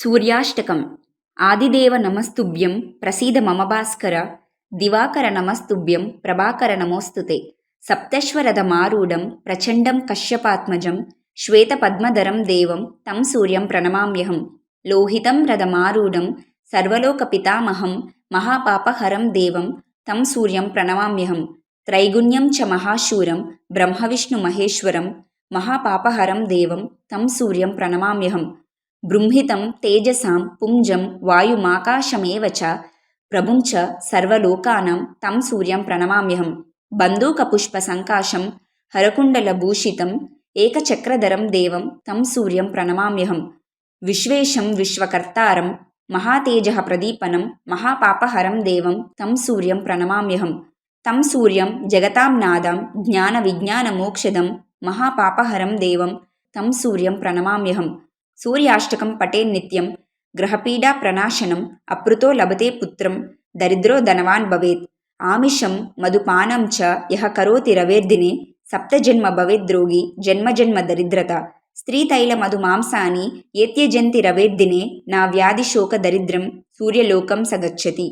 సూర్యాష్టకం. ఆదిదేవ నమస్తుభ్యం ప్రసీద మమ భాస్కర దివాకర నమస్తుభ్యం ప్రభాకర నమోస్తుతే. సప్తశ్వరథమారూఢం ప్రచండం కశ్యపాత్మజం శ్వేతపద్మధరం దేవం తం సూర్యం ప్రణమామ్యహం. లోహితం రథమారూఢం సర్వలోకపితామహం మహాపాపహరం దేవం తం సూర్యం ప్రణమామ్యహం. త్రైగుణ్యం చ మహాశూరం బ్రహ్మవిష్ణుమహేశ్వరం మహాపాపహరం దేవం తం సూర్యం ప్రణమామ్యహం. బృంహితం తేజసాం పుంజం వాయుమాకాశమేవ చ ప్రభుం చ సర్వలోకానాం తం సూర్యం ప్రణమామ్యహం బందూకపుష్పసంకాశం హరకుండలభూషితం ఏకచక్రధరం దేవం తం సూర్యం ప్రణమామ్యహం విశ్వేశం విశ్వకర్తారం మహాతేజ ప్రదీపనం మహాపాపహరం దేవం తం సూర్యం ప్రణమామ్యహం తం సూర్యం జగతాం నాదం జ్ఞానవిజ్ఞానమోక్షదం మహాపాపహరం దేవం తం సూర్యం ప్రణమామ్యహం సూర్యాష్టకం పఠేన్నిత్యం గ్రహపీడా ప్రణాశనం అప్రుతో లభతే పుత్రం దరిద్రో ధనవాన్ భవేత్ ఆమిషం మధుపానం చ యః కరోతి రవేర్దినే సప్తజన్మ భవేద్రోగి జన్మజన్మ దరిద్రత స్త్రీతైల మధు మాంసాని ఏత్యజంతి రవేర్దినే నా వ్యాధిశోక దరిద్రం సూర్యలోకం సగచ్చతి